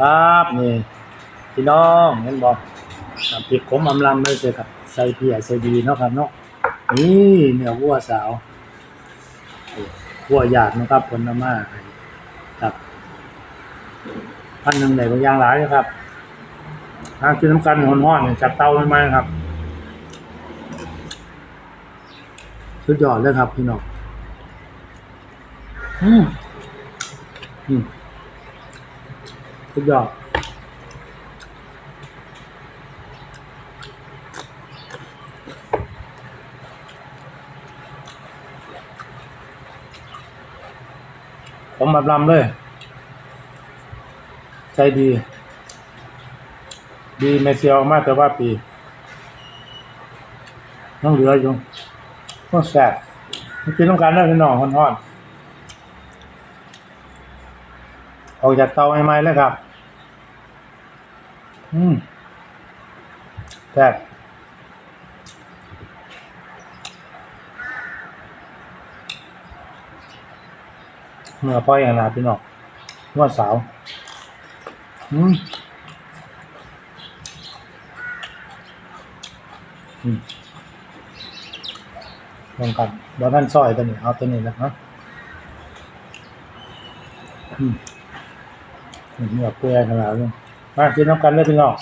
ครับนี่พี่น้องเห็นบอกพริกขมอำลำเลยเสียครับใส่เพียใส่ดีเนาะครับเนาะนี่เนื้อวัวสาววัวหยาดนะครับผลน้ำมาให้ครับพันหนึ่งไหนบางอย่างหลายนะครับทางกินน้ำกันหอนๆเนี่ยจับเตาไม่ไหมครับสุดยอดเลยครับพี่น้องอืมอืม สุดยอดผมแบบลำเลย ใจดี ดีไม่เซียวมากแต่ว่าปีน้องเหลืออยู่ต้องแสบมันกินต้องการได้พี่น้องฮอนๆออกจากเตาใหม่ๆเลยครับ อืมแซ่บเมื่อพ่ออย่างนาพี่น้องนวดสาวอืมอืมลองกันเดี๋ยวท่านซอยตัวนี้เอาตัวนี้นะฮะอืมเหนือเปื่อยขนาดนี้ มากินน้ำกันเลยพี่น้อง